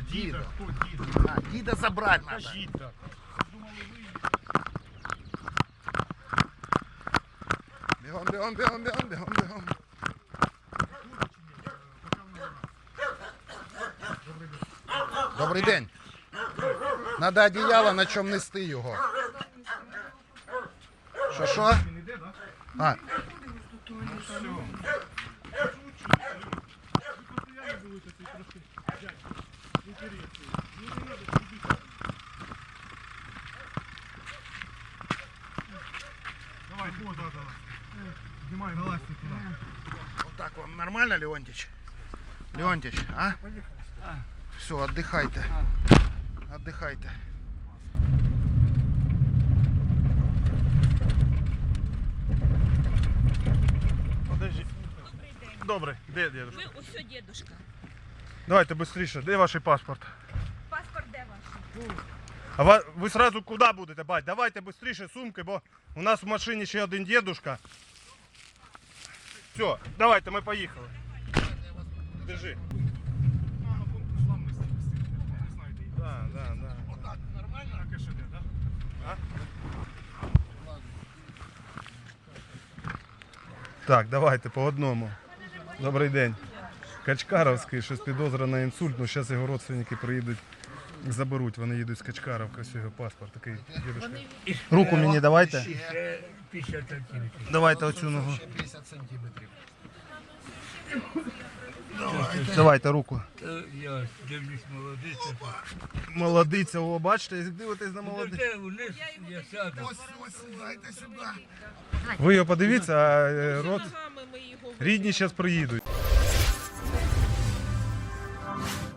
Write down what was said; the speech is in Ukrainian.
Діда, Діда. хто діда? А, діда забрати треба. Кажіть так. Думали, ви Бігом, бігом, бігом, бігом, бігом, бігом. Добрий день. Надо одіяло, на чому нести його. Що, що? він іде? А, Все. Трошки. Дядь, інтересно. Ну, не надо, сидіть. Давай, поза, давай. Знімай, вилазь ти туди. вот так вам нормально, Леонтич? Леонтич, а? Все, отдыхайте. Отдыхайте. Подожди. Добре, де дедушка? Ви ось дідушка. Давайте швидше, де ваш паспорт? Паспорт де ваш? А ви сразу куди будете, бать? Давайте швидше сумки, бо у нас в машині ще один дедушка. Все, давайте, ми поїхали. Держи. Да, да, да. Так, нормально? Так, ШД, да? А? Так, давайте по одному. Добрий день. Качкаровський, щось підозра на інсульт, ну зараз його родственники приїдуть, заберуть, вони їдуть з Качкаровки, ось його паспорт такий дідушка. Руку мені давайте. 50 сантиметрів. Давайте оцю ногу. Ще 50 сантиметрів. Давайте руку. Та Я дивлюсь молодиця. Молодиця, о, бачите, як дивитесь на молодицю. Де вниз я сяду. Ось, ось, дайте сюди. Ви його подивіться, а е, род... Ногами ми його рідні зараз приїдуть.